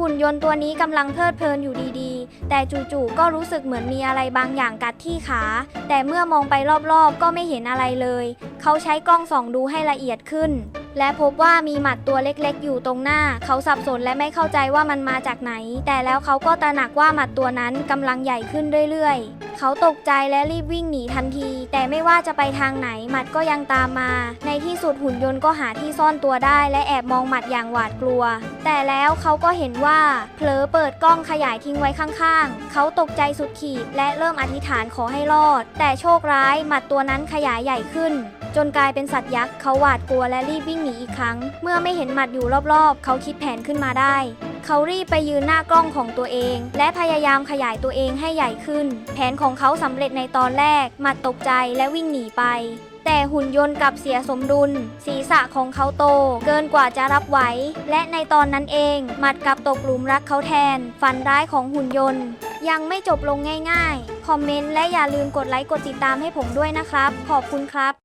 หุ่นยนต์ตัวนี้กำลังเพลิดเพลินอยู่ดีๆ แต่จู่ๆก็รู้สึกเหมือนมีอะไรบางอย่างกัดที่ขา แต่เมื่อมองไปรอบๆ ก็ไม่เห็นอะไรเลย เขาใช้กล้องส่องดูให้ละเอียดขึ้น และพบว่ามีหมัดตัวเล็กๆ อยู่ตรงหน้า เขาสับสนและไม่เข้าใจว่ามันมาจากไหน แต่แล้วเขาก็ตระหนักว่าหมัดตัวนั้นกำลังใหญ่ขึ้นเรื่อยๆ เขาตกใจและรีบวิ่งหนีทันที แต่ไม่ว่าจะไปทางไหนหมัดก็ยังตามมา ในที่สุดหุ่นยนต์ก็หาที่ซ่อนตัวได้และแอบมองหมัดอย่างหวาดกลัว แต่แล้วเขาก็เห็นว่าเผลอเปิดกล้องขยายทิ้งไว้ข้างๆ เขาตกใจสุดขีดและเริ่มอธิษฐานขอให้รอด แต่โชคร้ายหมัดตัวนั้นขยายใหญ่ขึ้น จนกลายเป็นสัตว์ยักษ์เขาหวาดกลัวและรีบวิ่งหนีอีกครั้ง เมื่อไม่เห็นหมัดอยู่รอบๆ เขาคิดแผนขึ้นมาได้ เขารีบไปยืนหน้ากล้องของตัวเอง และพยายามขยายตัวเองให้ใหญ่ขึ้น แผนของเขาสำเร็จในตอนแรก หมัดตกใจและวิ่งหนีไป แต่หุ่นยนต์กลับเสียสมดุล ศีรษะของเขาโต เกินกว่าจะรับไหว และในตอนนั้นเอง หมัดกลับตกหลุมรักเขาแทน ฝันร้ายของหุ่นยนต์ ยังไม่จบลงง่ายๆ คอมเมนต์และอย่าลืมกดไลค์กดติดตามให้ผมด้วยนะครับ ขอบคุณครับ